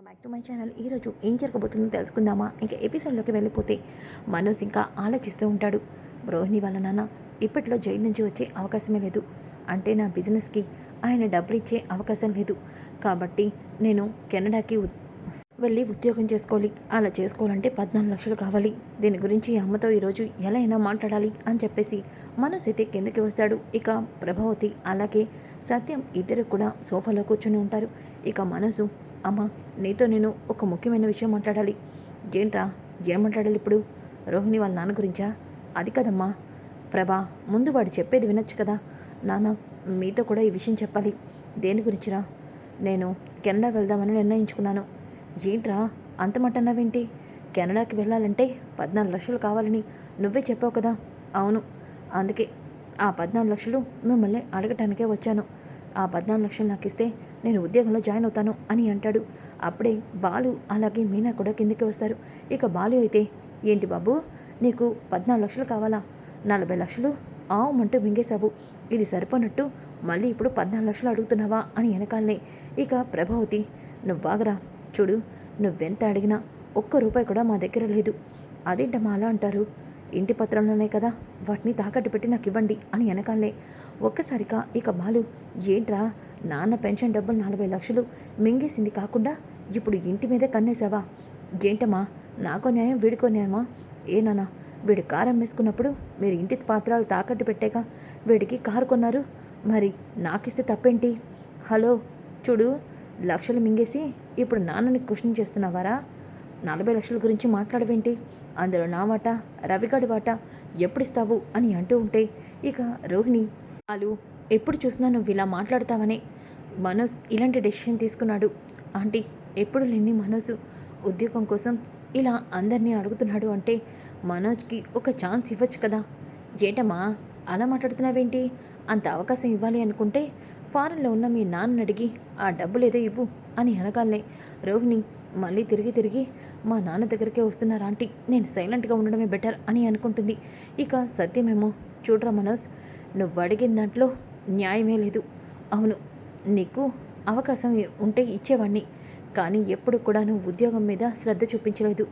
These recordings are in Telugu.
Welcome back to my channel. ఈరోజు ఏం జరగబోతుందో తెలుసుకుందామా? ఇంకా ఎపిసోడ్లోకి వెళ్ళిపోతే మనోజ్ ఇంకా ఆలోచిస్తూ ఉంటాడు. రోహిణి వాళ్ళ నాన్న ఇప్పట్లో జైలు నుంచి వచ్చే అవకాశమే లేదు. అంటే నా బిజినెస్కి ఆయన డబ్బులు ఇచ్చే అవకాశం లేదు. కాబట్టి నేను కెనడాకి ఉ- వెళ్ళి ఉద్యోగం చేసుకోవాలి. అలా చేసుకోవాలంటే పద్నాలుగు లక్షలు కావాలి. దీని గురించి అమ్మతో ఈరోజు ఎలా అయినా మాట్లాడాలి అని చెప్పేసి మనోజ్ అయితే కిందకి వస్తాడు. ఇక ప్రభావతి అలాగే సత్యం ఇద్దరు కూడా సోఫాలో కూర్చొని ఉంటారు. ఇక మనసు అమ్మా నీతో నేను ఒక ముఖ్యమైన విషయం మాట్లాడాలి. ఏంట్రా ఏం మాట్లాడాలి ఇప్పుడు? రోహిణి వాళ్ళ నాన్న గురించా? అది కదమ్మా. ప్రభా ముందు వాడు చెప్పేది వినొచ్చు కదా. నాన్న మీతో కూడా ఈ విషయం చెప్పాలి. దేని గురించిరా? నేను కెనడా వెళ్దామని నిర్ణయించుకున్నాను. ఏంట్రా అంత మాట కెనడాకి వెళ్ళాలంటే పద్నాలుగు లక్షలు కావాలని నువ్వే చెప్పావు కదా. అవును అందుకే ఆ పద్నాలుగు లక్షలు మిమ్మల్ని అడగటానికే వచ్చాను. ఆ పద్నాలుగు లక్షలు నాకు ఇస్తే నేను ఉద్యోగంలో జాయిన్ అవుతాను అని అంటాడు. అప్పుడే బాలు అలాగే మీనా కూడా కిందికి వస్తారు. ఇక బాలు అయితే ఏంటి బాబు నీకు పద్నాలుగు లక్షలు కావాలా? నలభై లక్షలు ఆవుమంటూ మింగేశావు. ఇది సరిపోనట్టు మళ్ళీ ఇప్పుడు పద్నాలుగు లక్షలు అడుగుతున్నావా? అని వెనకాలనే. ఇక ప్రభావతి నువ్వాగరా చూడు నువ్వెంత అడిగినా ఒక్క రూపాయి కూడా మా దగ్గర లేదు. అదేంటమ్మా అలా అంటారు? ఇంటి పత్రంలోనే కదా? వాటిని తాకట్టు పెట్టి నాకు ఇవ్వండి అని వెనకాలే. ఒక్కసారిగా ఇక బాలు ఏంట్రా? నాన్న పెన్షన్ డబ్బులు నలభై లక్షలు మింగేసింది కాకుండా ఇప్పుడు ఇంటి మీదే కన్నేసావా ఏంటమ్మా? నాకో న్యాయం వీడికో న్యాయమా? ఏ నాన్న వీడు కారు అమ్మేసుకున్నప్పుడు మీరు ఇంటి పాత్రలు తాకట్టు పెట్టాక వీడికి కారు కొన్నారు? మరి నాకిస్తే తప్పేంటి? హలో చూడు లక్షలు మింగేసి ఇప్పుడు నాన్నని క్వశ్చన్ చేస్తున్నావారా? నలభై లక్షల గురించి మాట్లాడవేంటి? అందులో నా వాట రవిగాడి వాట ఎప్పుడిస్తావు అని అంటూ ఉంటే ఇక రోహిణి వాళ్ళు ఎప్పుడు చూసినా నువ్వు ఇలా మాట్లాడతావనే? మనోజ్ ఇలాంటి డెసిషన్ తీసుకున్నాడు. ఆంటీ ఎప్పుడు లేని మనోజ్ ఉద్యోగం కోసం ఇలా అందరినీ అడుగుతున్నాడు అంటే మనోజ్కి ఒక ఛాన్స్ ఇవ్వచ్చు కదా? ఏంటమ్మా అలా మాట్లాడుతున్నావేంటి? అంత అవకాశం ఇవ్వాలి అనుకుంటే ఫారెన్లో ఉన్న మీ నాన్నని అడిగి ఆ డబ్బులు ఏదో ఇవ్వు అని అనగాలే. రోహిణి మళ్ళీ తిరిగి తిరిగి మా నాన్న దగ్గరికే వస్తున్నారు ఆంటీ. నేను సైలెంట్గా ఉండడమే బెటర్ అని అనుకుంటుంది. ఇక సత్యమేమో చూడరా మనోజ్ నువ్వు అడిగిన దాంట్లో న్యాయమే లేదు. అవును నీకు అవకాశం ఉంటే ఇచ్చేవాణ్ణి. కానీ ఎప్పుడు కూడా నువ్వు ఉద్యోగం మీద శ్రద్ధ చూపించలేదు.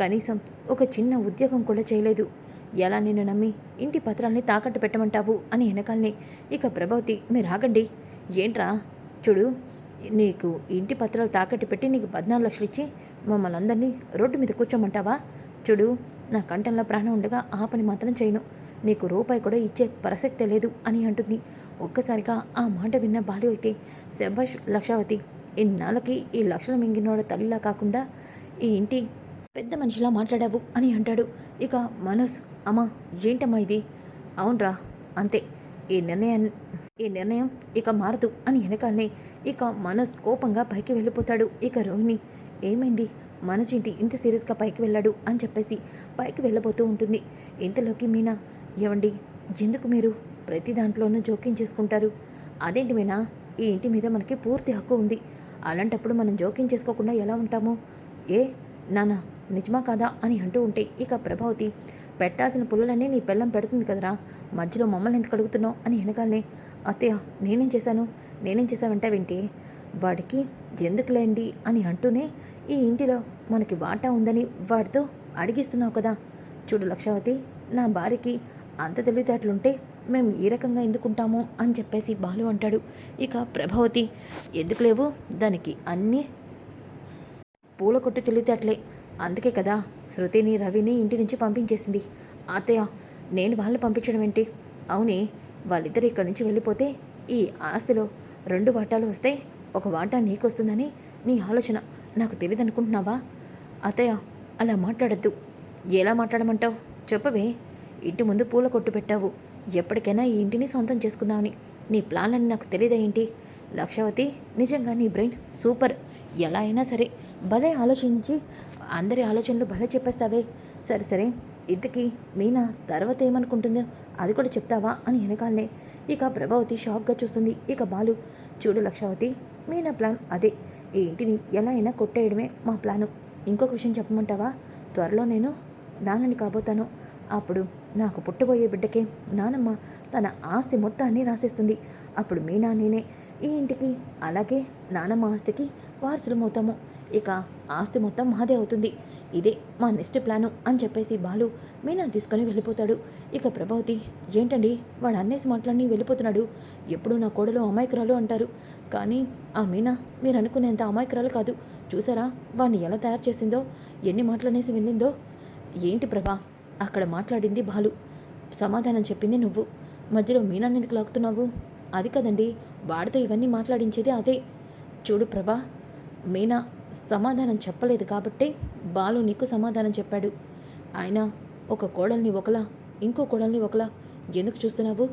కనీసం ఒక చిన్న ఉద్యోగం కూడా చేయలేదు. ఎలా నిన్ను నమ్మి ఇంటి పత్రాల్ని తాకట్టు పెట్టమంటావు అని వెనకాలనే. ఇక ప్రభావతి మీరు ఆగండి. ఏంట్రా? చూడు నీకు ఇంటి పత్రాలు తాకట్టు పెట్టి నీకు పద్నాలుగు లక్షలు ఇచ్చి మమ్మల్ని అందరినీ రోడ్డు మీద కూర్చోమంటావా? చూడు నా కంఠంలో ప్రాణం ఉండగా ఆ పని మాత్రం చేయను. నీకు రూపాయి కూడా ఇచ్చే ప్రసక్తే లేదు అని అంటుంది. ఒక్కసారిగా ఆ మాట విన్న బాలు అయితే శభాష్ లక్షావతి ఇన్నాళ్ళకి ఈ లక్షలు మింగినోడ తల్లిలా కాకుండా ఈ ఇంటి పెద్ద మనిషిలా మాట్లాడావు అని అంటాడు. ఇక మనోజ్ అమ్మా ఏంటమ్మా ఇది? అవునరా అంతే. ఈ నిర్ణయాన్ని ఈ నిర్ణయం ఇక మారదు అని వెనకాలనే ఇక మనస్ కోపంగా పైకి వెళ్ళిపోతాడు. ఇక రోహిణి ఏమైంది? మనోజ్ ఇంత సీరియస్గా పైకి వెళ్ళాడు అని చెప్పేసి పైకి వెళ్ళబోతూ ఉంటుంది. ఇంతలోకి మీనా ఏవండి? ఎందుకు మీరు ప్రతి దాంట్లోనూ జోక్యం చేసుకుంటారు? అదేంటి మీనా? ఈ ఇంటి మీద మనకి పూర్తి హక్కు ఉంది. అలాంటప్పుడు మనం జోక్యం చేసుకోకుండా ఎలా ఉంటాము? ఏ నానా నిజమా కాదా అని అంటూ ఉంటే ఇక ప్రభావతి పెట్టాల్సిన పుల్లలన్నీ నీ పిల్లం పెడుతుంది కదరా. మధ్యలో మమ్మల్ని ఎందుకు అడుగుతున్నావు అని వెనకాలనే అత్తయ్య నేనేం చేశాను? నేనేం చేశావంటావేంటి వాడికి ఎందుకులేండి అని అంటూనే ఈ ఇంటిలో మనకి వాటా ఉందని వాడితో అడిగిస్తున్నావు కదా. చూడు లక్షావతి నా భార్యకి అంత తెలివితేటలుంటే మేము ఈ రకంగా ఎందుకుంటాము అని చెప్పేసి బాలు అంటాడు. ఇక ప్రభావతి ఎందుకు లేవు? దానికి అన్నీ పూల కొట్టు తెలివితేటలే. అందుకే కదా శృతిని రవిని ఇంటి నుంచి పంపించేసింది. అత్తయ్య నేను వాళ్ళని పంపించడం ఏంటి? అవునే వాళ్ళిద్దరు ఇక్కడి నుంచి వెళ్ళిపోతే ఈ ఆస్తిలో రెండు వాటాలు వస్తే ఒక వాటా నీకొస్తుందని నీ ఆలోచన. నాకు తెలియదు అనుకుంటున్నావా? అత్తయ్య అలా మాట్లాడద్దు. ఎలా మాట్లాడమంటావు? చెప్పవే. ఇంటి ముందు పూల కొట్టు పెట్టావు. ఎప్పటికైనా ఈ ఇంటిని సొంతం చేసుకుందామని. నీ ప్లాన్ అని నాకు తెలియదా ఏంటి? లక్షవతి నిజంగా నీ బ్రెయిన్ సూపర్. ఎలా అయినా సరే భలే ఆలోచించి అందరి ఆలోచనలు భలే చెప్పేస్తావే. సరే సరే. ఇంతకీ మీనా తర్వాత ఏమనుకుంటుందో అది కూడా చెప్తావా అని వెనకాలనే. ఇక ప్రభావతి షాక్గా చూస్తుంది. ఇక బాలు చూడు లక్షావతి మీనా ప్లాన్ అదే. ఈ ఇంటిని ఎలా అయినా కొట్టేయడమే మా ప్లాను. ఇంకొక విషయం చెప్పమంటావా? త్వరలో నేను నాన్నని కాబోతాను. అప్పుడు నాకు పుట్టబోయే బిడ్డకే నానమ్మ తన ఆస్తి మొత్తాన్ని రాసేస్తుంది. అప్పుడు మీనా నేనే ఈ ఇంటికి అలాగే నానమ్మ ఆస్తికి వారసులమవుతాము ఇక ఆస్తి మొత్తం మాదే అవుతుంది. ఇదే మా నెక్స్ట్ ప్లాను అని చెప్పేసి బాలు మీనా తీసుకొని వెళ్ళిపోతాడు. ఇక ప్రభావతి ఏంటండి? వాడు అన్నేసి మాట్లాడి వెళ్ళిపోతున్నాడు. ఎప్పుడు నా కోడలు అమాయకురాలు అంటారు. కానీ ఆ మీనా మీరు అనుకునేంత అమాయకురాలు కాదు. చూసారా? వాడిని ఎలా తయారు చేసిందో? ఎన్ని మాటలనేసి వెళ్ళిందో ఏంటి ప్రభా? అక్కడ మాట్లాడింది బాలు. సమాధానం చెప్పింది నువ్వు. మధ్యలో మీనాన్ని ఎందుకు లాగుతున్నావు అది కదండి వాడితో ఇవన్నీ మాట్లాడించేది అదే. చూడు ప్రభా మీనా సమాధానం చెప్పలేదు కాబట్టే బాలు నీకు సమాధానం చెప్పాడు. ఆయన ఒక కోడల్ని ఒకలా ఇంకో కోడల్ని ఒకలా ఎందుకు చూస్తున్నావు?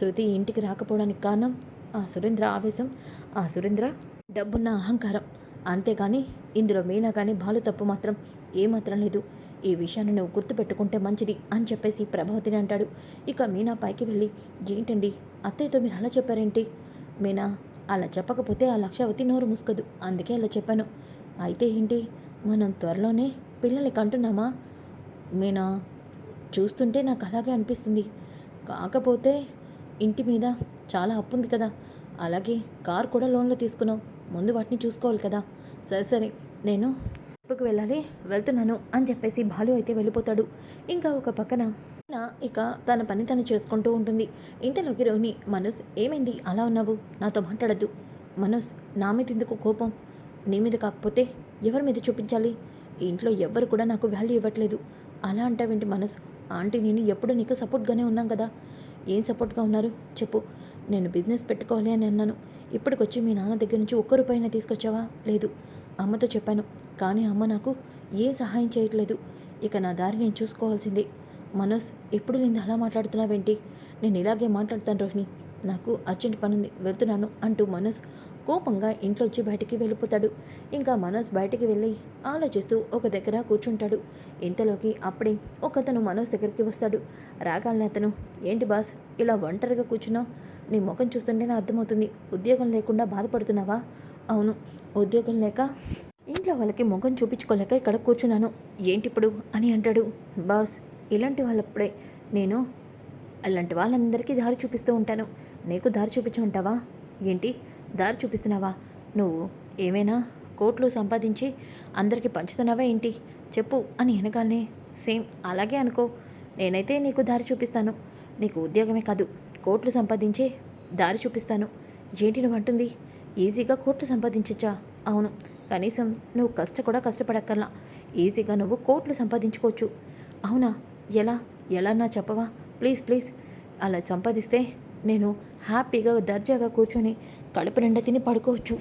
శృతి ఇంటికి రాకపోవడానికి కారణం ఆ సురేంద్ర ఆవేశం. ఆ సురేంద్ర డబ్బున్న అహంకారం. అంతేగాని ఇందులో మీనా కానీ బాలు తప్పు మాత్రం ఏమాత్రం లేదు. ఈ విషయాన్ని నువ్వు గుర్తుపెట్టుకుంటే మంచిది అని చెప్పేసి ప్రభావతిని అంటాడు. ఇక మీనా పైకి వెళ్ళి ఏంటండి అత్తయ్యతో మీరు అలా చెప్పారేంటి? మీనా అలా చెప్పకపోతే ఆ లక్షావతి నోరు మూసుకోదు. అందుకే అలా చెప్పాను. అయితే ఏంటి? మనం త్వరలోనే పిల్లల్ని కంటున్నామా మీనా చూస్తుంటే నాకు అలాగే అనిపిస్తుంది. కాకపోతే ఇంటి మీద చాలా అప్పు ఉంది కదా. అలాగే కార్ కూడా లోన్లో తీసుకున్నాం. ముందు వాటిని చూసుకోవాలి కదా. సరే సరే నేను ట్రిప్కి వెళ్ళాలి వెళ్తున్నాను అని చెప్పేసి బాలు అయితే వెళ్ళిపోతాడు. ఇంకా ఒక పక్కన ఇక తన పని తను చేసుకుంటూ ఉంటుంది. ఇంతలోకి రోహిణి మనోజ్ ఏమైంది? అలా ఉన్నావు? నాతో మాట్లాడద్దు. మనోజ్ నా మీద ఎందుకు కోపం? నీ మీద కాకపోతే ఎవరి మీద చూపించాలి? ఇంట్లో ఎవ్వరు కూడా నాకు వాల్యూ ఇవ్వట్లేదు. అలా అంటావేంటి మనసు? ఆంటీ నేను ఎప్పుడు నీకు సపోర్ట్గానే ఉన్నాం కదా? ఏం సపోర్ట్గా ఉన్నారు? చెప్పు. నేను బిజినెస్ పెట్టుకోవాలి అని అన్నాను. ఇప్పటికొచ్చి మీ నాన్న దగ్గర నుంచి ఒక్క రూపాయినా తీసుకొచ్చావా? లేదు. అమ్మతో చెప్పాను. కానీ అమ్మ నాకు ఏ సహాయం చేయట్లేదు. ఇక నా దారి నేను చూసుకోవాల్సిందే. మనోజ్ ఎప్పుడు నేను అలా మాట్లాడుతున్నావేంటి? నేను ఇలాగే మాట్లాడతాను రోహిణి. నాకు అర్జెంట్ పనుంది. వెళ్తున్నాను అంటూ మనోజ్ కోపంగా ఇంట్లోంచి బయటికి వెళ్ళిపోతాడు. ఇంకా మనోజ్ బయటికి వెళ్ళి ఆలోచిస్తూ ఒక దగ్గర కూర్చుంటాడు. ఇంతలోకి అప్పుడే ఒకతను మనోజ్ దగ్గరికి వస్తాడు. రాగాలని అతను ఏంటి బాస్ ఇలా ఒంటరిగా కూర్చున్నావు? నీ ముఖం చూస్తుంటేనే అర్థమవుతుంది. ఉద్యోగం లేకుండా బాధపడుతున్నావా? అవును ఉద్యోగం లేక ఇంట్లో వాళ్ళకి ముఖం చూపించుకోలేక ఇక్కడ కూర్చున్నాను. ఏంటి ఇప్పుడు అని అంటాడు. బాస్ ఇలాంటి వాళ్ళప్పుడే నేను అలాంటి వాళ్ళందరికీ దారి చూపిస్తూ ఉంటాను. నీకు దారి చూపించమంటావా ఏంటి? దారి చూపిస్తున్నావా? నువ్వు ఏమైనా కోట్లు సంపాదించి అందరికీ పంచుతున్నావా ఏంటి? చెప్పు అని వెనకాలనే. సేమ్ అలాగే అనుకో. నేనైతే నీకు దారి చూపిస్తాను. నీకు ఉద్యోగమే కాదు. కోట్లు సంపాదించే దారి చూపిస్తాను. ఏంటి నువ్వు అంటుంది ఈజీగా కోట్లు సంపాదించచ్చా? అవును. కనీసం నువ్వు కష్ట కూడా కష్టపడక్కర్లా. ఈజీగా నువ్వు కోట్లు సంపాదించుకోవచ్చు. అవునా? ఎలా? ఎలా నా చెప్పవా? Please please. అలా సంపాదిస్తే నేను హ్యాపీగా దర్జాగా కూర్చొని కడుపు నిండా తిని పడుకోవచ్చు.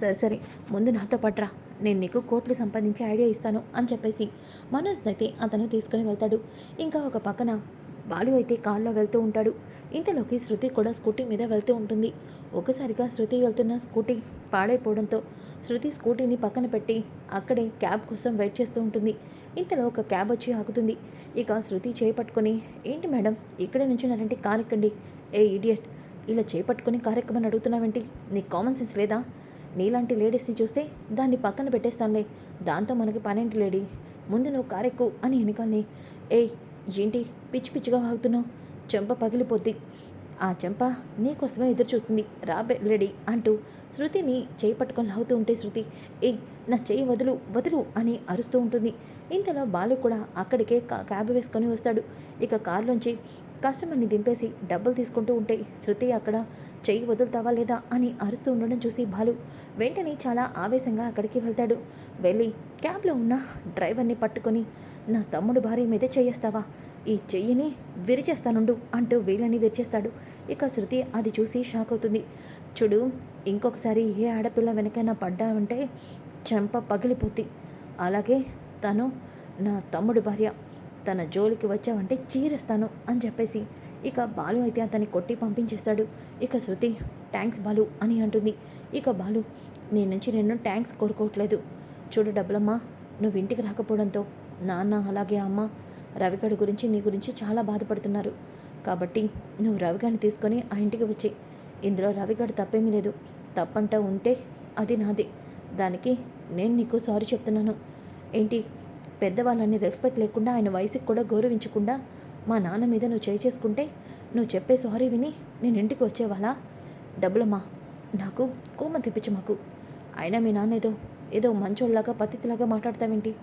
సరే సరే. ముందు నాతో పట్రా. నేను నీకు కోట్లు సంపాదించే ఐడియా ఇస్తాను అని చెప్పేసి. మనోజ్ అయితే అతను తీసుకుని వెళ్తాడు. ఇంకా ఒక పక్కన బాలు అయితే కాల్లో వెళ్తూ ఉంటాడు. ఇంతలోకి శృతి కూడా స్కూటీ మీద వెళ్తూ ఉంటుంది. ఒకసారిగా శృతి వెళ్తున్న స్కూటీ పాడైపోవడంతో శృతి స్కూటీని పక్కన పెట్టి అక్కడే క్యాబ్ కోసం వెయిట్ చేస్తూ ఉంటుంది. ఇంతలో ఒక క్యాబ్ వచ్చి ఆగుతుంది. ఇక శృతి చేపట్టుకొని ఏంటి మేడం? ఇక్కడే నుంచున్నారంటే కార్ ఎక్కండి ఏ ఇడియట్! ఇలా చేపట్టుకుని కార్యక్రమాన్ని అడుగుతున్నావేంటి? నీకు కామన్ సెన్స్ లేదా? నీలాంటి లేడీస్ని చూస్తే దాన్ని పక్కన పెట్టేస్తానులే. దాంతో మనకి పనేంటి లేడీ? ముందు నువ్వు కారెక్కు అని వెనకాలని ఏయ్ ఏంటి? పిచ్చి పిచ్చిగా వాగుతున్నావు. చెంప పగిలిపోద్ది. ఆ చెంప నీకోసమే ఎదురు చూస్తుంది రాబే లేడీ అంటూ శృతిని చేయి పట్టుకొని లాగుతూ ఉంటే శృతి ఏ నా చేయి వదులు వదులు అని అరుస్తూ ఉంటుంది. ఇంతలో బాలు కూడా అక్కడికే క్యాబ్ వేసుకొని వస్తాడు. ఇక కారులోంచి కస్టమర్ని దింపేసి డబ్బులు తీసుకుంటూ ఉంటే శృతి అక్కడ చెయ్యి వదులుతావా లేదా అని అరుస్తూ ఉండడం చూసి బాలు వెంటనే చాలా ఆవేశంగా అక్కడికి వెళ్తాడు. వెళ్ళి క్యాబ్లో ఉన్న డ్రైవర్ని పట్టుకొని నా తమ్ముడు భార్య మీదే చేయేస్తావా? ఈ చెయ్యిని విరిచేస్తానుండు అంటూ వీళ్ళని విరిచేస్తాడు. ఇక శృతి అది చూసి షాక్ అవుతుంది. చూడు ఇంకొకసారి ఏ ఆడపిల్ల వెనకైనా పడ్డావంటే చెంప పగిలిపోద్ది. అలాగే తను నా తమ్ముడు భార్య తన జోలికి వచ్చావంటే చీరేస్తాను అని చెప్పేసి ఇక బాలు అయితే అతన్ని కొట్టి పంపించేస్తాడు. ఇక శృతి ట్యాంక్స్ బాలు అని అంటుంది. ఇక బాలు నీ నుంచి నేను ట్యాంక్స్ కోరుకోవట్లేదు. చూడు డబ్బులమ్మా నువ్వు ఇంటికి రాకపోవడంతో నాన్న అలాగే అమ్మ రవిగడి గురించి నీ గురించి చాలా బాధపడుతున్నారు. కాబట్టి నువ్వు రవిగాడిని తీసుకొని ఆ ఇంటికి వచ్చి ఇందులో రవిగాడు తప్పేమీ లేదు. తప్పంట ఉంటే అది నాదే. దానికి నేను నీకు సారీ చెప్తున్నాను. ఏంటి పెద్దవాళ్ళని రెస్పెక్ట్ లేకుండా ఆయన వయసుకి కూడా గౌరవించకుండా మా నాన్న మీద నువ్వు చేయి చేసుకుంటే నువ్వు చెప్పే సారీ విని నేను ఇంటికి వచ్చేవాళ్ళా? డబ్బులమ్మా నాకు కోమ తెప్పించు మాకు. అయినా మీ నాన్న ఏదో ఏదో మంచోళ్ళలాగా పతితిలాగా మాట్లాడతావేంటి?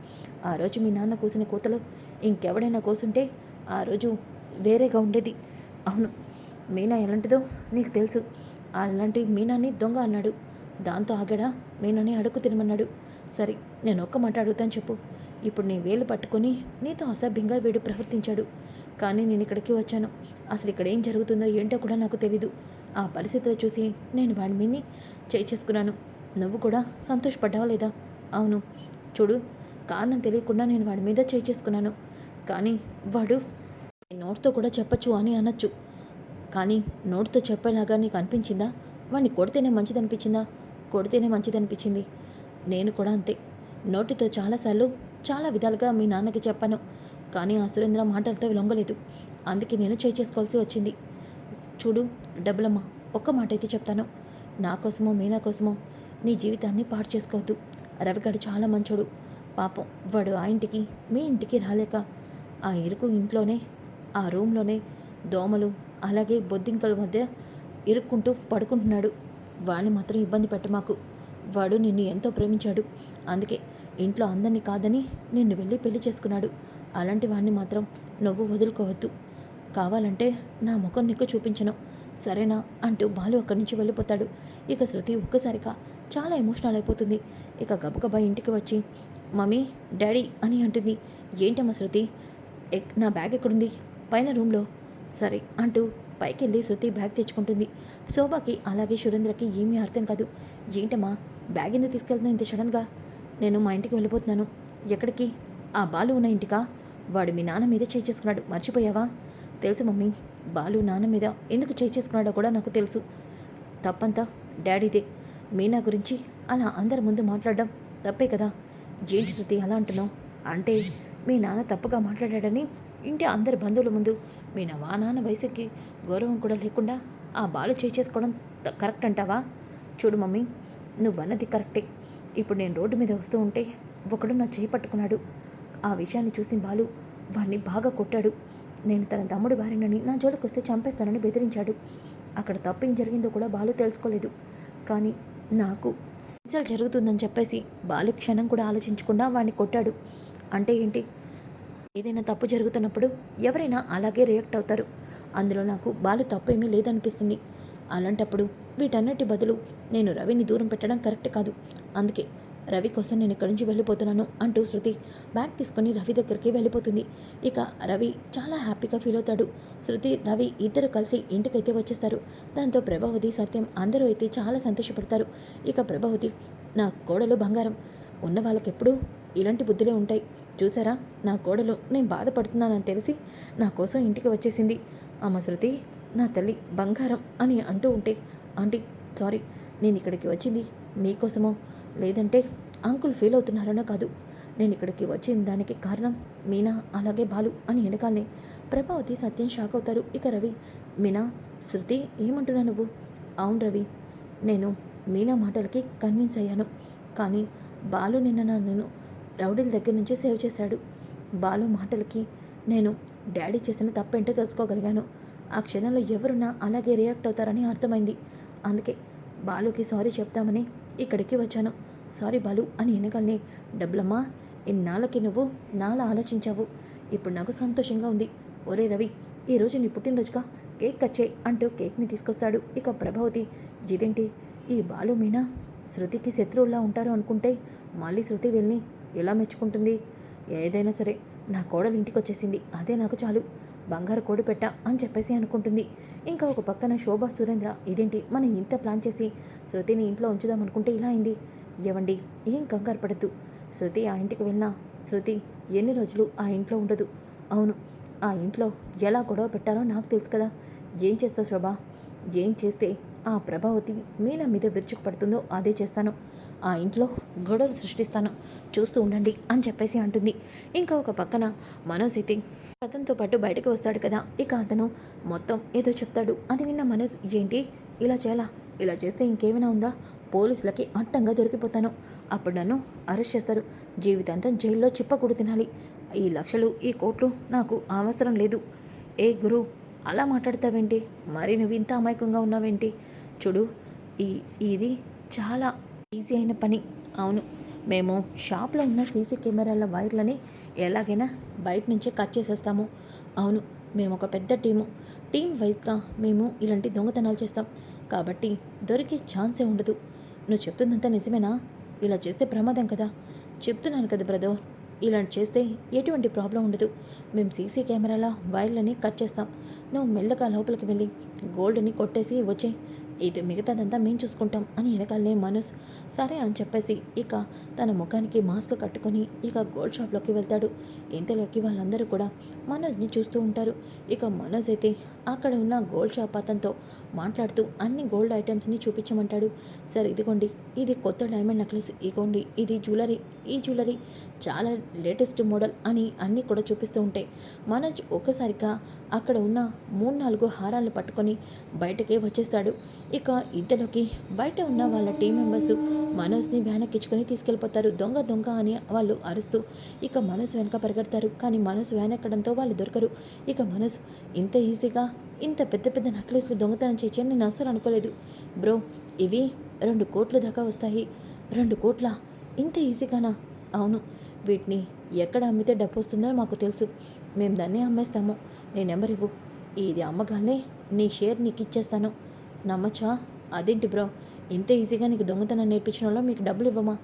ఆ రోజు మీ నాన్న కూసిన కూతలు ఇంకెవడైనా కోసుంటే ఆ రోజు వేరేగా ఉండేది. అవును మీనా ఎలాంటిదో నీకు తెలుసు. అలాంటి మీనాని దొంగ అన్నాడు. దాంతో ఆగడా? మీనాని అడుగు తినమన్నాడు. సరే నేను ఒక్క మాట అడుగుతాను చెప్పు. ఇప్పుడు నీ వేలు పట్టుకొని నీతో అసభ్యంగా వీడు ప్రవర్తించాడు. కానీ నేను ఇక్కడికి వచ్చాను. అసలు ఇక్కడ ఏం జరుగుతుందో ఏంటో కూడా నాకు తెలీదు. ఆ పరిస్థితిలో చూసి నేను వాడి మీద చేయి చేసుకున్నాను. నువ్వు కూడా సంతోషపడ్డావా లేదా? అవును. చూడు కారణం తెలియకుండా నేను వాడి మీద చేయి చేసుకున్నాను. కానీ వాడు నోటితో కూడా చెప్పచ్చు అని అనొచ్చు. కానీ నోటితో చెప్పేలాగా నీకు అనిపించిందా? వాడిని కొడితేనే మంచిదనిపించిందా? కొడితేనే మంచిదనిపించింది. నేను కూడా అంతే. నోటితో చాలాసార్లు చాలా విధాలుగా మీ నాన్నకి చెప్పాను. కానీ ఆ సురేంద్ర మాటలతో లొంగలేదు. అందుకే నేను చేయి చేసుకోవాల్సి వచ్చింది. చూడు డబ్బులమ్మ ఒక్క మాట అయితే చెప్తాను. నా కోసమో మీనా కోసమో నీ జీవితాన్ని పాడు చేసుకోవద్దు. రవిగాడు చాలా మంచోడు. పాపం వాడు ఆ ఇంటికి మీ ఇంటికి రాలేక ఆ ఇరుకు ఇంట్లోనే ఆ రూమ్లోనే దోమలు అలాగే బొద్దింకల మధ్య ఇరుక్కుంటూ పడుకుంటున్నాడు. వాడిని మాత్రం ఇబ్బంది పెట్ట మాకు వాడు నిన్ను ఎంతో ప్రేమించాడు. అందుకే ఇంట్లో అందరినీ కాదని నిన్ను వెళ్ళి పెళ్ళి చేసుకున్నాడు. అలాంటి వాడిని మాత్రం నువ్వు వదులుకోవద్దు. కావాలంటే నా ముఖం నీకు చూపించను. సరేనా? అంటూ బాలు అక్కడి నుంచి వెళ్ళిపోతాడు. ఇక శృతి ఒక్కసారిగా చాలా ఎమోషనల్ అయిపోతుంది. ఇక గబగబా ఇంటికి వచ్చి మమ్మీ డాడీ అని అంటుంది. ఏంటమ్మా శృతి? ఎక్ నా బ్యాగ్ ఎక్కడుంది? పైన రూమ్లో. సరే అంటూ పైకి వెళ్ళి శృతి బ్యాగ్ తెచ్చుకుంటుంది. శోభకి అలాగే సురేంద్రకి ఏమీ అర్థం కాదు. ఏంటమ్మా? బ్యాగ్ ఎందుకు తీసుకెళ్తున్నా ఇంత సడన్గా? నేను మా ఇంటికి వెళ్ళిపోతున్నాను. ఎక్కడికి? ఆ బాలు ఉన్న ఇంటికా? వాడు మీ నాన్న మీద చేయి చేసుకున్నాడు. మర్చిపోయావా? తెలుసు మమ్మీ బాలు నాన్న మీద ఎందుకు చేయి చేసుకున్నాడో కూడా నాకు తెలుసు. తప్పంతా డాడీదే. మీనా గురించి అలా అందరి ముందు మాట్లాడడం తప్పే కదా? ఏంటి శృతి అలా అంటున్నావు? అంటే మీ నాన్న తప్పుగా మాట్లాడాడని ఇంటి అందరి బంధువుల ముందు మీ నా మా నాన్న వయసుకి గౌరవం కూడా లేకుండా ఆ బాలు చేయి చేసుకోవడం త- కరెక్ట్ అంటావా? చూడు మమ్మీ నువ్వన్నది కరెక్టే. ఇప్పుడు నేను రోడ్డు మీద వస్తూ ఉంటే ఒకడు నా చేయి పట్టుకున్నాడు. ఆ విషయాన్ని చూసి బాలు వాణ్ణి బాగా కొట్టాడు. నేను తన తమ్ముడి భార్యనని నా జోలికి వస్తే చంపేస్తానని బెదిరించాడు. అక్కడ తప్పు ఏం జరిగిందో కూడా బాలు తెలుసుకోలేదు. కానీ నాకు ఇన్సల్ట్ జరుగుతుందని చెప్పేసి బాలు క్షణం కూడా ఆలోచించకుండా వాడిని కొట్టాడు. అంటే ఏంటి? ఏదైనా తప్పు జరుగుతున్నప్పుడు ఎవరైనా అలాగే రియాక్ట్ అవుతారు. అందులో నాకు బాలు తప్పు ఏమీ లేదనిపిస్తుంది. అలాంటప్పుడు వీటన్నిటి బదులు నేను రవిని దూరం పెట్టడం కరెక్ట్ కాదు. అందుకే రవి కోసం నేను ఇక్కడి నుంచి వెళ్ళిపోతున్నాను అంటూ శృతి బ్యాగ్ తీసుకొని రవి దగ్గరికి వెళ్ళిపోతుంది. ఇక రవి చాలా హ్యాపీగా ఫీల్ అవుతాడు. శృతి రవి ఇద్దరు కలిసి ఇంటికైతే వచ్చేస్తారు. దాంతో ప్రభావతి సత్యం అందరూ అయితే చాలా సంతోషపడతారు. ఇక ప్రభావతి నా కోడలు బంగారం. ఉన్న వాళ్ళకెప్పుడు ఇలాంటి బుద్ధులే ఉంటాయి. చూసారా? నా కోడలు నేను బాధపడుతున్నానని తెలిసి నా కోసం ఇంటికి వచ్చేసింది. అమ్మ శృతి నా తల్లి బంగారం అని అంటూ ఉంటే ఆంటీ సారీ నేను ఇక్కడికి వచ్చింది మీకోసమో లేదంటే అంకుల్ ఫీల్ అవుతున్నారనో కాదు. నేను ఇక్కడికి వచ్చిన దానికి కారణం మీనా అలాగే బాలు అని వెనకాలనే. ప్రభావతి సత్యం షాక్ అవుతారు. ఇక రవి మీనా శృతి ఏమంటున్నా నువ్వు? అవును రవి నేను మీనా మాటలకి కన్విన్స్ అయ్యాను. కానీ బాలు నిన్న నన్ను రౌడీల దగ్గర నుంచి సేవ్ చేశాడు. బాలు మాటలకి నేను డాడీ చేసిన తప్పేంటో తెలుసుకోగలిగాను. ఆ క్షణంలో ఎవరున్నా అలాగే రియాక్ట్ అవుతారని అర్థమైంది. అందుకే బాలుకి సారీ చెప్తామని ఇక్కడికి వచ్చాను. సారీ బాలు అని వెనకాలనే డబ్బులమ్మా ఇన్నాళ్ళకి నువ్వు నాలా ఆలోచించావు. ఇప్పుడు నాకు సంతోషంగా ఉంది. ఒరే రవి ఈరోజు నీ పుట్టినరోజుగా కేక్ కట్ చేయి అంటూ కేక్ని తీసుకొస్తాడు ఇక ప్రభావతి. ఇదేంటి? ఈ బాలు మీనా శృతికి శత్రువులా ఉంటారు అనుకుంటే మళ్ళీ శృతి వెళ్ళి ఎలా మెచ్చుకుంటుంది? ఏదైనా సరే నా కోడలు ఇంటికి వచ్చేసింది అదే నాకు చాలు. బంగారు కోడి పెట్ట అని చెప్పేసి అనుకుంటుంది. ఇంకా ఒక పక్కన శోభా సురేంద్ర ఇదేంటి? మనం ఇంత ప్లాన్ చేసి శృతిని ఇంట్లో ఉంచుదాం అనుకుంటే ఇలా అయింది. ఏవండి? ఏం కంగారు పడద్దు. శృతి ఆ ఇంటికి వెళ్ళినా శృతి ఎన్ని రోజులు ఆ ఇంట్లో ఉండదు. అవును ఆ ఇంట్లో ఎలా గొడవ పెట్టాలో నాకు తెలుసు కదా. ఏం చేస్తావు శోభ? ఏం చేస్తే ఆ ప్రభావతి మీల మీద విరుచుకుపడుతుందో అదే చేస్తాను. ఆ ఇంట్లో గొడవలు సృష్టిస్తాను. చూస్తూ ఉండండి అని చెప్పేసి అంటుంది. ఇంకా ఒక పక్కన మనోజ్ అయితే అతనితో పాటు బయటకు వస్తాడు కదా. ఇక అతను మొత్తం ఏదో చెప్తాడు. అది విన్న మనోజ్ ఏంటి? ఇలా చేయాలా? ఇలా చేస్తే ఇంకేమైనా ఉందా? పోలీసులకి అట్టంగా దొరికిపోతాను. అప్పుడు నన్ను అరెస్ట్ చేస్తారు. జీవితాంతం జైల్లో చిప్పకూడు తినాలి. ఈ లక్షలు ఈ కోట్లు నాకు అవసరం లేదు. ఏ గురు అలా మాట్లాడతావేంటి? మరి నువ్వు ఇంత అమాయకంగా ఉన్నావేంటి? చూడు ఈ ఇది చాలా ఈజీ అయిన పని. అవును మేము షాప్లో ఉన్న సీసీ కెమెరాల వైర్లని ఎలాగైనా బయట నుంచే కట్ చేసేస్తాము. అవును మేము ఒక పెద్ద టీము. టీం వైజ్గా మేము ఇలాంటి దొంగతనాలు చేస్తాం. కాబట్టి దొరికే ఛాన్సే ఉండదు. నువ్వు చెప్తుందంతా నిజమేనా? ఇలా చేస్తే ప్రమాదం కదా. చెప్తున్నాను కదా బ్రదర్. ఇలా చేస్తే ఎటువంటి ప్రాబ్లం ఉండదు. మేము సీసీ కెమెరాల వైర్లని కట్ చేస్తాం. నువ్వు మెల్లగా లోపలికి వెళ్ళి గోల్డ్ని కొట్టేసి వచ్చే ఇది మిగతాదంతా మేము చూసుకుంటాం అని వెనకాలనే మనోజ్. సరే అని చెప్పేసి ఇక తన ముఖానికి మాస్క్ కట్టుకొని ఇక గోల్డ్ షాప్లోకి వెళ్తాడు. ఇంతలోకి వాళ్ళందరూ కూడా మనోజ్ని చూస్తూ ఉంటారు. ఇక మనోజ్ అయితే అక్కడ ఉన్న గోల్డ్ షాప్ అతనితో మాట్లాడుతూ అన్ని గోల్డ్ ఐటమ్స్ని చూపించమంటాడు. సరే ఇదిగోండి ఇది కొత్త డైమండ్ నెక్లెస్. ఇదిగోండి ఇది జ్యువెలరీ. ఈ జ్యువెలరీ చాలా లేటెస్ట్ మోడల్ అని అన్నీ కూడా చూపిస్తూ ఉంటాయి మనోజ్ ఒక్కసారిగా అక్కడ ఉన్న మూడు నాలుగు హారాలు పట్టుకొని బయటకే వచ్చేస్తాడు. ఇక ఇంతలోకి బయట ఉన్న వాళ్ళ టీం మెంబర్స్ మనోజ్ని వ్యానెక్కించుకొని తీసుకెళ్ళిపోతారు. దొంగ దొంగ అని వాళ్ళు అరుస్తూ ఇక మనోజ్ వెనక పరిగెడతారు. కానీ మనోజ్ వ్యానెక్కడంతో వాళ్ళు దొరకరు. ఇక మనోజ్ ఇంత ఈజీగా ఇంత పెద్ద పెద్ద నెక్లెస్లు దొంగతనం చేయని నేను అసలు అనుకోలేదు. బ్రో ఇవి రెండు కోట్ల దాకా వస్తాయి. రెండు కోట్ల? ఇంత ఈజీగానా? అవును. వీటిని ఎక్కడ అమ్మితే డబ్బు వస్తుందో మాకు తెలుసు. మేము దాన్ని అమ్మేస్తాము. నీ నెంబర్ ఇవ్వు. ఇది అమ్మగానే నీ షేర్ నీకు ఇచ్చేస్తాను. నమ్మచ్చా? అదేంటి బ్రో? ఇంత ఈజీగా నీకు దొంగతనం నేర్పించిన వాళ్ళు మీకు డబ్బులు ఇవ్వమా?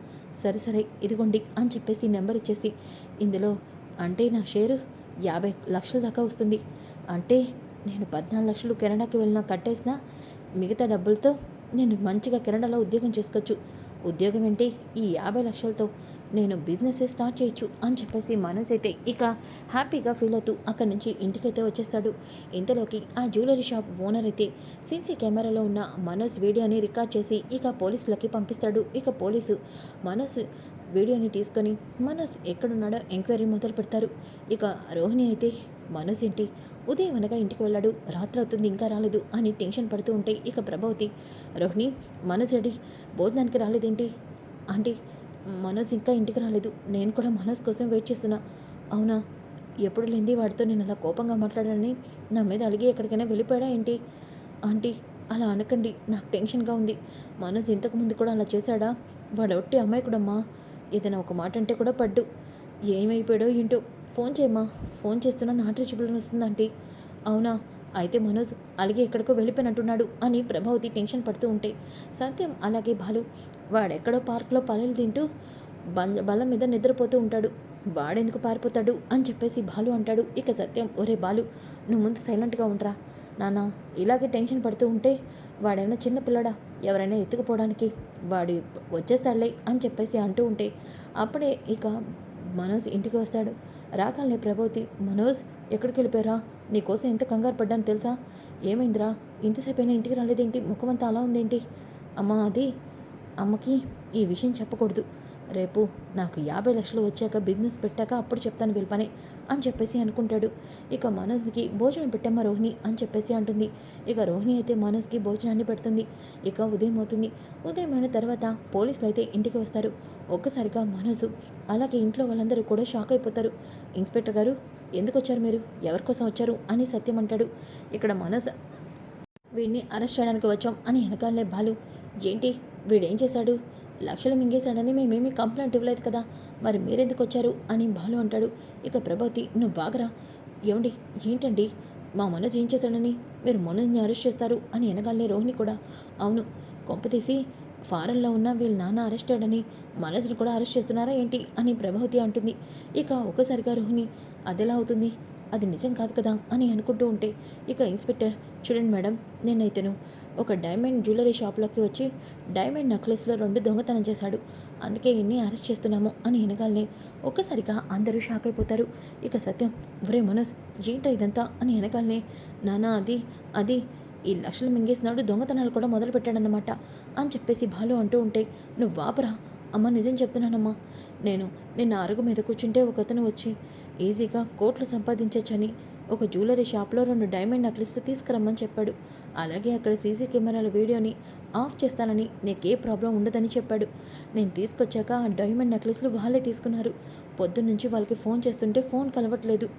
సరే సరే ఇదిగోండి అని చెప్పేసి నెంబర్ ఇచ్చేసి ఇందులో అంటే నా షేరు యాభై లక్షల దాకా వస్తుంది. అంటే నేను పద్నాలుగు లక్షలు కెనడాకి వెళ్ళినా కట్టేసినా మిగతా డబ్బులతో నేను మంచిగా కెనడాలో ఉద్యోగం చేసుకోవచ్చు. ఉద్యోగం ఏంటి? ఈ యాభై లక్షలతో నేను బిజినెస్ స్టార్ట్ చేయొచ్చు అని చెప్పేసి మనోజ్ అయితే ఇక హ్యాపీగా ఫీల్ అవుతూ అక్కడి నుంచి ఇంటికైతే వచ్చేస్తాడు. ఇంతలోకి ఆ జ్యువెలరీ షాప్ ఓనర్ అయితే సీసీ కెమెరాలో ఉన్న మనోజ్ వీడియోని రికార్డ్ చేసి ఇక పోలీసులకి పంపిస్తాడు. ఇక పోలీసు మనోజ్ వీడియోని తీసుకొని మనోజ్ ఎక్కడున్నాడో ఎంక్వైరీ మొదలు పెడతారు. ఇక రోహిణి అయితే మనోజ్ ఏంటి ఉదయం అనగా ఇంటికి వెళ్ళాడు. రాత్రి అవుతుంది ఇంకా రాలేదు అని టెన్షన్ పడుతూ ఉంటే ఇక ప్రభావతి రోహిణి మనోజ్ రెడీ. భోజనానికి రాలేదేంటి? ఆంటీ మనోజ్ ఇంకా ఇంటికి రాలేదు. నేను కూడా మనోజ్ కోసం వెయిట్ చేస్తున్నా. అవునా? ఎప్పుడు లేని వాడితో నేను అలా కోపంగా మాట్లాడాలని నా మీద అలిగి ఎక్కడికైనా వెళ్ళిపోయాడా ఏంటి? ఆంటీ అలా అనకండి. నాకు టెన్షన్గా ఉంది. మనోజ్ ఇంతకుముందు కూడా అలా చేశాడా? వాడు ఒట్టి అమ్మాయికుడమ్మా ఏదైనా ఒక మాట అంటే కూడా పడ్డు. ఏమైపోయాడో ఏంటో. ఫోన్ చేయమ్మా. ఫోన్ చేస్తున్నా నాట్ రీచబుల్ వస్తుందంటీ వస్తుంది ఆంటీ. అవునా? అయితే మనోజ్ అలాగే ఎక్కడికో వెళ్ళిపోయినట్టున్నాడు అని ప్రభావతి టెన్షన్ పడుతూ ఉంటే. సత్యం అలాగే బాలు. వాడెక్కడో పార్క్లో పనులు తింటూ బంద బల్ల మీద నిద్రపోతూ ఉంటాడు. వాడెందుకు పారిపోతాడు? అని చెప్పేసి బాలు అంటాడు. ఇక సత్యం ఒరే బాలు నువ్వు ముందు సైలెంట్గా ఉండరా. నాన్న ఇలాగే టెన్షన్ పడుతూ ఉంటే వాడైనా చిన్న పిల్లడా? ఎవరైనా ఎత్తుకుపోవడానికి వాడు వచ్చేస్తాడులే అని చెప్పేసి అంటూ ఉంటే అప్పుడే ఇక మనోజ్ ఇంటికి వస్తాడు. రాకాలనే ప్రభావతి మనోజ్ ఎక్కడికి వెళ్ళిపోయారా? నీకోసం ఎంత కంగారు పడ్డాను తెలుసా? ఏమైందిరా? ఇంతసేపు అయినా ఇంటికి రాలేదేంటి? ముఖమంతా అలా ఉందేంటి? అమ్మా అది అమ్మకి ఈ విషయం చెప్పకూడదు. రేపు నాకు యాభై లక్షలు వచ్చాక బిజినెస్ పెట్టాక అప్పుడు చెప్తాను వీళ్ళ అని చెప్పేసి అనుకుంటాడు. ఇక మనోజ్కి భోజనం పెట్టమ్మా రోహిణి అని చెప్పేసి అంటుంది. ఇక రోహిణి అయితే మనోజ్కి భోజనాన్ని పెడుతుంది. ఇక ఉదయం అవుతుంది. ఉదయం అయిన తర్వాత పోలీసులు అయితే ఇంటికి వస్తారు. ఒక్కసారిగా మనోజు అలాగే ఇంట్లో వాళ్ళందరూ కూడా షాక్ అయిపోతారు. ఇన్స్పెక్టర్ గారు ఎందుకు వచ్చారు మీరు? ఎవరి కోసం వచ్చారు? అని సత్యం అంటాడు. ఇక్కడ మనోజ్ వీడిని అరెస్ట్ చేయడానికి వచ్చాం అని వెనకాలే బాలు ఏంటి? వీడేం చేశాడు? లక్షలు మింగేశాడని మేమేమీ కంప్లైంట్ ఇవ్వలేదు కదా. మరి మీరెందుకు వచ్చారు? అని బాలు అంటాడు. ఇక ప్రభావతి నువ్వు బాగరా ఏమండి? ఏంటండి? మా మనోజ్ ఏం చేశాడని? మీరు మనోజ్ని అరెస్ట్ చేస్తారు అని అనగానే రోహిణి కూడా. అవును కొంపతీసి ఫారెన్లో ఉన్న వీళ్ళ నాన్న అరెస్ట్ అయ్యాడని మనోజ్ని కూడా అరెస్ట్ చేస్తున్నారా ఏంటి? అని ప్రభావతి అంటుంది. ఇక ఒక్కసారిగా రోహిణి అదెలా అవుతుంది? అది నిజం కాదు కదా అని అనుకుంటూ ఉంటే ఇక ఇన్స్పెక్టర్ చూడండి మేడం నేనైతేను ఒక డైమండ్ జ్యువెలరీ షాప్లోకి వచ్చి డైమండ్ నెక్లెస్లో రెండు దొంగతనం చేశాడు. అందుకే ఇన్ని అరెస్ట్ చేస్తున్నాము అని వినగాలనే ఒక్కసారిగా అందరూ షాక్ అయిపోతారు. ఇక సత్యం ఒరే మనోజ్ ఏంటో ఇదంతా? అని వెనకాలనే నానా అది అది ఈ లక్షలు మింగేసినాడు దొంగతనాలు కూడా మొదలు పెట్టాడన్నమాట అని చెప్పేసి బాలు అంటూ ఉంటే నువ్వు వాపరా అమ్మ నిజం చెప్తున్నానమ్మా. నేను నిన్న అరుగు మీద కూర్చుంటే ఒకతను వచ్చి ఈజీగా కోట్లు సంపాదించవచ్చని ఒక జ్యువెలరీ షాప్లో రెండు డైమండ్ నెక్లెస్లు తీసుకురమ్మని చెప్పాడు. అలాగే అక్కడ సీసీ కెమెరాల వీడియోని ఆఫ్ చేస్తానని నీకే ప్రాబ్లం ఉండదని చెప్పాడు. నేను తీసుకొచ్చాక ఆ డైమండ్ నెక్లెస్లు వాళ్ళే తీసుకున్నారు. పొద్దున్నుంచి వాళ్ళకి ఫోన్ చేస్తుంటే ఫోన్ కలవట్లేదు.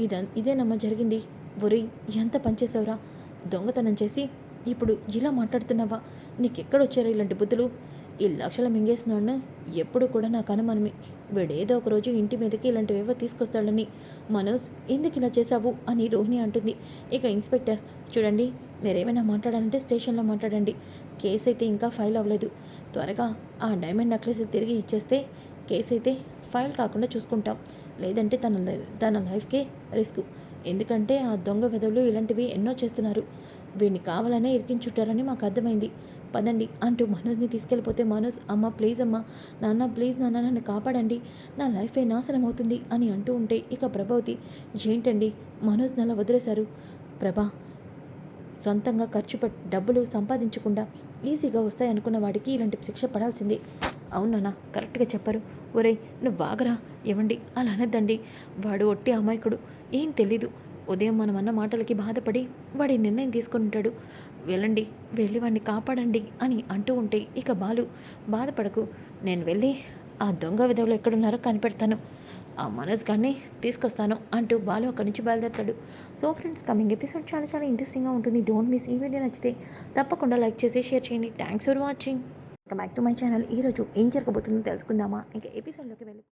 ఇదన్ ఇదేనమ్మా జరిగింది. ఒరి ఎంత పనిచేసావురా దొంగతనం చేసి ఇప్పుడు ఇలా మాట్లాడుతున్నావా? నీకెక్కడొచ్చారా ఇలాంటి బుద్ధులు? ఈ లక్షలు మింగేసినాడు ఎప్పుడు కూడా నాకు అనుమానమే వీడేదో ఒక రోజు ఇంటి మీదకి ఇలాంటివేవో తీసుకొస్తాడని. మనోజ్ ఎందుకు ఇలా చేశావు? అని రోహిణి అంటుంది. ఇక ఇన్స్పెక్టర్ చూడండి మీరేమైనా మాట్లాడాలంటే స్టేషన్లో మాట్లాడండి. కేసు అయితే ఇంకా ఫైల్ అవ్వలేదు. త్వరగా ఆ డైమండ్ నెక్లెస్ తిరిగి ఇచ్చేస్తే కేసు అయితే ఫైల్ కాకుండా చూసుకుంటాం. లేదంటే తన తన లైఫ్కే రిస్క్. ఎందుకంటే ఆ దొంగ వెధవులు ఇలాంటివి ఎన్నో చేస్తున్నారు. వీడిని కావాలనే ఇరికించుంటారని మాకు అర్థమైంది. పదండి అంటూ మనోజ్ని తీసుకెళ్ళిపోతే మనోజ్ అమ్మ ప్లీజ్ అమ్మ నాన్న ప్లీజ్ నాన్న నన్ను కాపాడండి. నా లైఫే నాశనం అవుతుంది అని అంటూ ఉంటే ఇక ప్రభావతి ఏంటండి? మనోజ్ నల్ల వదిలేశారు. ప్రభా సొంతంగా ఖర్చు పెట్ డబ్బులు సంపాదించకుండా ఈజీగా వస్తాయనుకున్న వాడికి ఇలాంటి శిక్ష పడాల్సిందే. అవునన్నా కరెక్ట్గా చెప్పారు. ఒరేయ్ నువ్వు వాగరా ఇవ్వండి అలా అనద్దండి. వాడు ఒట్టి అమాయకుడు. ఏం తెలీదు. ఉదయం మనం అన్న మాటలకి బాధపడి వాడి నిర్ణయం తీసుకుంటాడు వెళ్ళండి వెళ్ళి వాడిని కాపాడండి అని అంటూ ఉంటే ఇక బాలు బాధపడకు. నేను వెళ్ళి ఆ దొంగ విధవులు ఎక్కడున్నారో కనిపెడతాను. ఆ మనోజ్ గారిని తీసుకొస్తాను అంటూ బాలు అక్కడి నుంచి బయలుదేరుతాడు. సో ఫ్రెండ్స్ కమింగ్ ఎపిసోడ్ చాలా చాలా ఇంట్రెస్టింగ్గా ఉంటుంది. డోంట్ మిస్ ఈ వీడియో నచ్చితే తప్పకుండా లైక్ చేసి షేర్ చేయండి. Thanks for watching back to my channel ఈరోజు ఏం జరగబోతుందో తెలుసుకుందామా? ఇంకా ఎపిసోడ్లోకి వెళ్ళి.